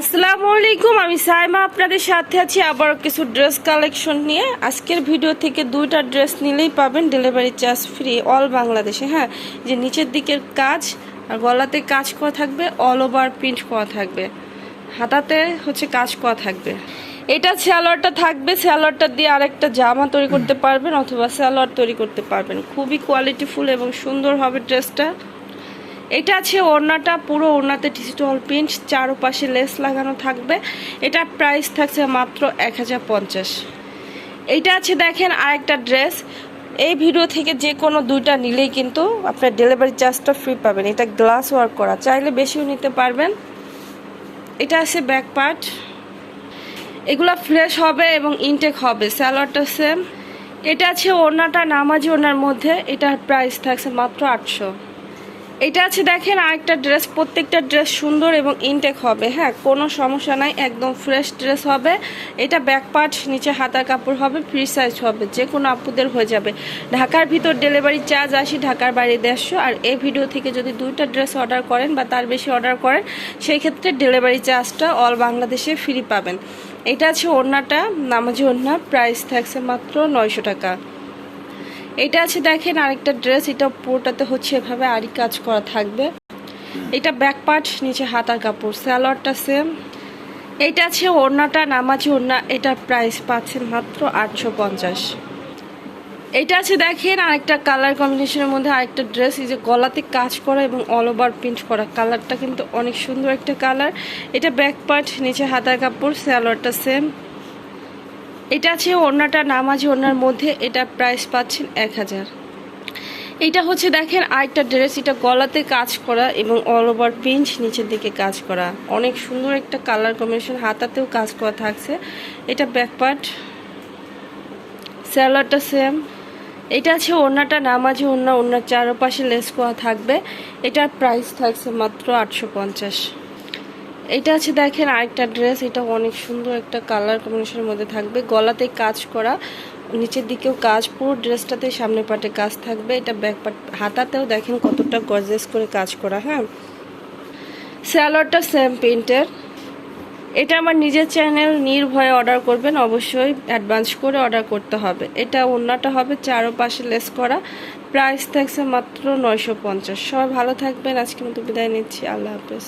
আসসালামু আলাইকুম, আমি সাইমা আপনাদের সাথে আছি আবার কিছু ড্রেস কালেকশন নিয়ে। আজকের ভিডিও থেকে দুইটা ড্রেস নিলেই পাবেন ডেলিভারি চার্জ ফ্রি অল বাংলাদেশে হ্যাঁ? যে নিচের দিকের কাজ আর গলাতে কাজ করা থাকবে অল ওভার প্রিন্ট করা থাকবে। হাতাতে হচ্ছে কাজ করা থাকবে। এটা স্যালোয়ারটা থাকবে স্যালোয়ারটা দিয়ে আরেকটা জামা তৈরি করতে পারবেন অথবা স্যালোয়ার তৈরি করতে পারবেন। খুবই কোয়ালিটিফুল এবং সুন্দর হবে ড্রেসটা। এটা আছে ওড়নাটা, পুরো ওড়নাতে ডিজিটাল প্রিন্ট চারপাশে লেস লাগানো থাকবে। এটা প্রাইস থাকছে মাত্র এক এইটা আছে দেখেন আরেকটা ড্রেস এই ভিডিও থেকে যে কোনো দুইটা নিলেই কিন্তু আপনার ডেলিভারি চার্জটা ফ্রি পাবেন। এটা গ্লাস ওয়ার্ক করা। চাইলে বেশিও নিতে পারবেন। এটা আছে ব্যাক পার্ট এগুলো ফ্রেশ হবে এবং ইনটেক হবে। স্যালাডটা সেম এটা আছে ওড়নাটা নামাজি ওড়নার মধ্যে। এটার প্রাইস থাকছে মাত্র আটশো। এটা আছে দেখেন আরেকটা ড্রেস, প্রত্যেকটা ড্রেস সুন্দর এবং ইনটেক হবে হ্যাঁ? কোনো সমস্যা নাই, একদম ফ্রেশ ড্রেস হবে। এটা ব্যাক পার্ট নিচে হাতার কাপড় হবে ফ্রি সাইজ হবে যে কোনো আপুদের হয়ে যাবে। ঢাকার ভিতর ডেলিভারি চার্জ আসি ঢাকার বাইরে দেড়শো, আর এই ভিডিও থেকে যদি দুইটা ড্রেস অর্ডার করেন বা তার বেশি অর্ডার করেন, সেই ক্ষেত্রে ডেলিভারি চার্জটা অল বাংলাদেশে ফ্রি পাবেন। এটা আছে ওড়নাটা, নামাজি ওড়না প্রাইস থাকছে মাত্র নয়শো টাকা। এটা আছে, দেখেন, আরেকটা ড্রেস এটা পুরোটাতে হচ্ছে এভাবে আরি কাজ করা থাকবে। এটা ব্যাক পার্ট নিচে হাতার কাপড় স্যালোয়ারটা সেম এটা আছে ওড়নাটা, নামাজি ওড়না, এটার প্রাইস পাচ্ছেন মাত্র আটশো পঞ্চাশ। এটা আছে, দেখেন, আরেকটা কালার কম্বিনেশনের মধ্যে আরেকটা ড্রেস এই যে গলাতে কাজ করা এবং অল ওভার প্রিন্ট করা। কালারটা কিন্তু অনেক সুন্দর একটা কালার এটা ব্যাক পার্ট নিচে হাতার কাপড় স্যালোয়ারটা সেম এটা আছে ওড়নাটা নামাজি ওড়নার মধ্যে, এটা প্রাইস পাচ্ছেন এক হাজার। এটা হচ্ছে দেখেন আরেকটা ড্রেস এটা গলাতে কাজ করা এবং অল ওভার পিঞ্চ নিচের দিকে কাজ করা। অনেক সুন্দর একটা কালার কম্বিনেশন হাতাতেও কাজ করা থাকছে। এটা ব্যাকপার্ট স্যালাডটা সেম এটা আছে ওড়নাটা নামাজি ওড়না, ওড়নার চারপাশে লেস করা থাকবে। এটার প্রাইস থাকছে মাত্র আটশো পঞ্চাশ। এটা আছে দেখেন আরেকটা ড্রেস এটা অনেক সুন্দর একটা কালার কম্বিনেশনের মধ্যে থাকবে। গলাতে কাজ করা, নিচের দিকেও কাজ, পুরো ড্রেসটাতে সামনে পাটে কাজ থাকবে। এটা ব্যাক পাট হাতাতেও দেখেন কতটা গজেস করে কাজ করা হ্যাঁ? স্যালোয়ারটা সেম প্রিন্টের এটা আমার নিজের চ্যানেল নির্ভয়ে অর্ডার করবেন, অবশ্যই অ্যাডভান্স করে অর্ডার করতে হবে। এটা অন্যটা হবে চারো পাশে লেস করা। প্রাইস থাকছে মাত্র নয়শো পঞ্চাশ। সবাই ভালো থাকবেন। আজকে মতো বিদায় নিচ্ছি। আল্লাহ হাফেজ।